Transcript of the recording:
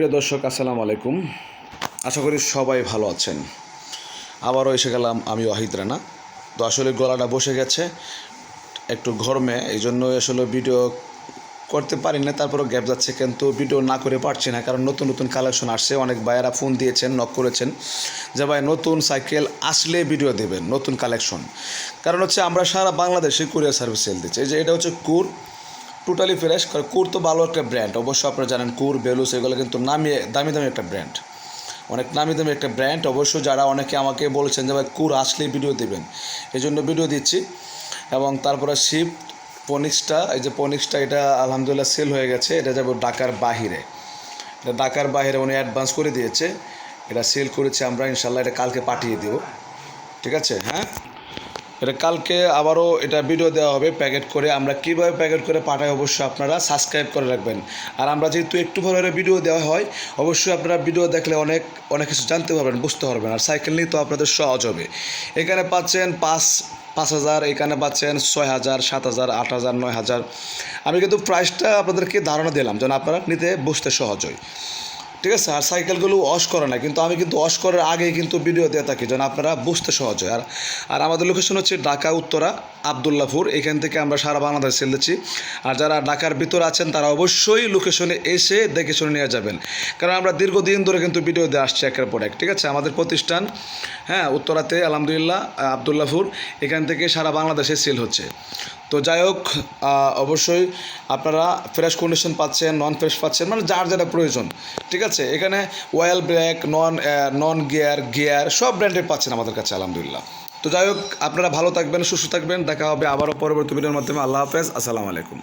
প্রিয় দর্শক, আসসালামু আলাইকুম। আশা করি সবাই ভালো আছেন। আবারও এসে গেলাম আমি ওয়াহিদ রানা। তো আসলে গলাটা বসে গেছে, একটু গরমে এই জন্য আসলে ভিডিও করতে পারি না, তারপরেও গ্যাপ যাচ্ছে, কিন্তু ভিডিও না করে পারছি না, কারণ নতুন নতুন কালেকশন আসছে, অনেক ভাইয়েরা ফোন দিয়েছেন নক করেছেন। যে ভাই, নতুন সাইকেল আসলে ভিডিও দেবেন, নতুন কালেকশন। কারণ হচ্ছে আমরা সারা বাংলাদেশে কুরিয়ার সার্ভিস সেল দিচ্ছি। এই যে এটা হচ্ছে কুর টোটালি ফ্রেশ কুর তো ভালো একটা ব্র্যান্ড অবশ্যই আপনারা জানেন কুর বেলুস এগুলো কিন্তু নামি দামি দামি একটা ব্র্যান্ড অনেক নামি দামি একটা ব্র্যান্ড অবশ্য যারা অনেকে আমাকে বলেছেন যে, ভাই, কুর আসলে ভিডিও দেবেন। এই জন্য ভিডিও দিচ্ছি। এবং তারপরে শিপ পনিক্সটা, এই যে পনিক্সটা, এটা আলহামদুলিল্লাহ সেল হয়ে গেছে। এটা যাবে ঢাকার বাহিরে। এটা ঢাকার বাহিরে উনি অ্যাডভান্স করে দিয়েছে। এটা সেল করেছে আমরা ইনশাল্লাহ এটা কালকে পাঠিয়ে দেব। ঠিক আছে? হ্যাঁ? এটা কালকে আবারও এটা ভিডিও দেওয়া হবে প্যাকেট করে। আমরা কীভাবে প্যাকেট করে পাঠাই অবশ্যই আপনারা সাবস্ক্রাইব করে রাখবেন। আর আমরা যেহেতু একটু করে ভিডিও দেওয়া হয়, অবশ্যই আপনারা ভিডিও দেখলে অনেক অনেক কিছু জানতে পারবেন, বুঝতে পারবেন। আর সাইকেল নিয়ে তো আপনাদের সহজ হবে। এখানে পাচ্ছেন পাঁচ পাঁচ হাজার, এখানে পাচ্ছেন ছয় হাজার, সাত হাজার, আট হাজার, নয় হাজার। আমি কিন্তু প্রাইসটা আপনাদেরকে ধারণা দিলাম, যেন আপনারা নিতে বুঝতে সহজ হয়। ঠিক আছে? আর সাইকেলগুলো ওয়াশ করে না কিন্তু আমি কিন্তু ওয়াশ করার আগেই কিন্তু ভিডিও দিয়ে থাকি, যেন আপনারা বুঝতে সহজ হয়। আর আর আমাদের লোকেশন হচ্ছে ঢাকা, উত্তরা, আবদুল্লাপুর। এখান থেকে আমরা সারা বাংলাদেশ সেল দিচ্ছি। আর যারা ঢাকার ভিতরে আছেন, তারা অবশ্যই লোকেশনে এসে দেখে শুনে নিয়ে যাবেন। কারণ আমরা দীর্ঘদিন ধরে কিন্তু ভিডিও দিয়ে আসছি একের পর এক, ঠিক আছে? আমাদের প্রতিষ্ঠান হ্যাঁ উত্তরাতে, আলহামদুলিল্লাহ আবদুল্লাপুর, এখান থেকে সারা বাংলাদেশে সেল হচ্ছে। তো যাই হোক অবশ্যই আপনারা ফ্রেশ কন্ডিশন পাচ্ছেন নন ফ্রেশ পাচ্ছেন মানে যার যেটা প্রয়োজন, ঠিক আছে? এখানে oil brake non non gear gear সব ব্র্যান্ডের পাচ্ছেন আমাদের কাছে, আলহামদুলিল্লাহ। তো যাই হোক, আপনারা ভালো থাকবেন, সুস্থ থাকবেন, দেখা হবে আবারও পরবর্তী ভিডিওর মাধ্যমে। আল্লাহ হাফেজ, আসসালামু আলাইকুম।